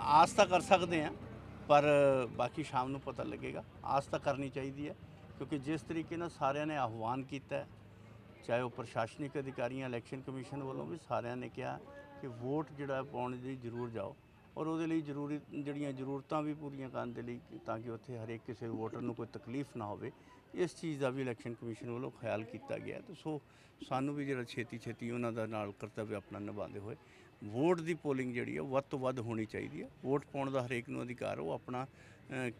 ਆਸ ਤਾਂ ਕਰ ਸਕਦੇ ਆ ਪਰ ਬਾਕੀ ਸ਼ਾਮ ਨੂੰ ਪਤਾ ਲੱਗੇਗਾ। ਆਸ ਤਾਂ ਕਰਨੀ ਚਾਹੀਦੀ ਹੈ, ਕਿਉਂਕਿ ਜਿਸ ਤਰੀਕੇ ਨਾਲ ਸਾਰਿਆਂ ਨੇ ਆਹਵਾਨ ਕੀਤਾ ਚਾਹੇ ਉਹ ਪ੍ਰਸ਼ਾਸਨਿਕ ਅਧਿਕਾਰੀਆਂ ਇਲੈਕਸ਼ਨ ਕਮਿਸ਼ਨ ਵੱਲੋਂ ਵੀ ਸਾਰਿਆਂ ਨੇ ਕਿਹਾ ਕਿ ਵੋਟ ਜਿਹੜਾ ਪਾਉਣ ਲਈ ਜ਼ਰੂਰ ਜਾਓ। ਔਰ ਉਹਦੇ ਲਈ ਜ਼ਰੂਰੀ ਜਿਹੜੀਆਂ ਜ਼ਰੂਰਤਾਂ ਵੀ ਪੂਰੀਆਂ ਕਰਨ ਦੇ ਲਈ ਤਾਂ ਕਿ ਉੱਥੇ ਹਰੇਕ ਕਿਸੇ ਵੋਟਰ ਨੂੰ ਕੋਈ ਤਕਲੀਫ ਨਾ ਹੋਵੇ, ਇਸ ਚੀਜ਼ ਦਾ ਵੀ ਇਲੈਕਸ਼ਨ ਕਮਿਸ਼ਨ ਵੱਲੋਂ ਖਿਆਲ ਕੀਤਾ ਗਿਆ ਹੈ। ਤੇ ਸੋ ਸਾਨੂੰ ਵੀ ਜਿਹੜਾ ਛੇਤੀ ਛੇਤੀ ਉਹਨਾਂ ਦਾ ਨਾਲ ਕਰਤੱਵ ਆਪਣਾ ਨਿਭਾਉਂਦੇ ਹੋਏ ਵੋਟ ਦੀ ਪੋਲਿੰਗ ਜਿਹੜੀ ਹੈ ਵੱਧ ਤੋਂ ਵੱਧ ਹੋਣੀ ਚਾਹੀਦੀ ਹੈ। ਵੋਟ ਪਾਉਣ ਦਾ ਹਰੇਕ ਨੂੰ ਅਧਿਕਾਰ ਉਹ ਆਪਣਾ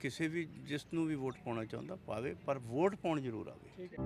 ਕਿਸੇ ਵੀ, ਜਿਸ ਨੂੰ ਵੀ ਵੋਟ ਪਾਉਣਾ ਚਾਹੁੰਦਾ ਪਾਵੇ, ਪਰ ਵੋਟ ਪਾਉਣ ਜ਼ਰੂਰ ਆਵੇ। ਠੀਕ ਹੈ।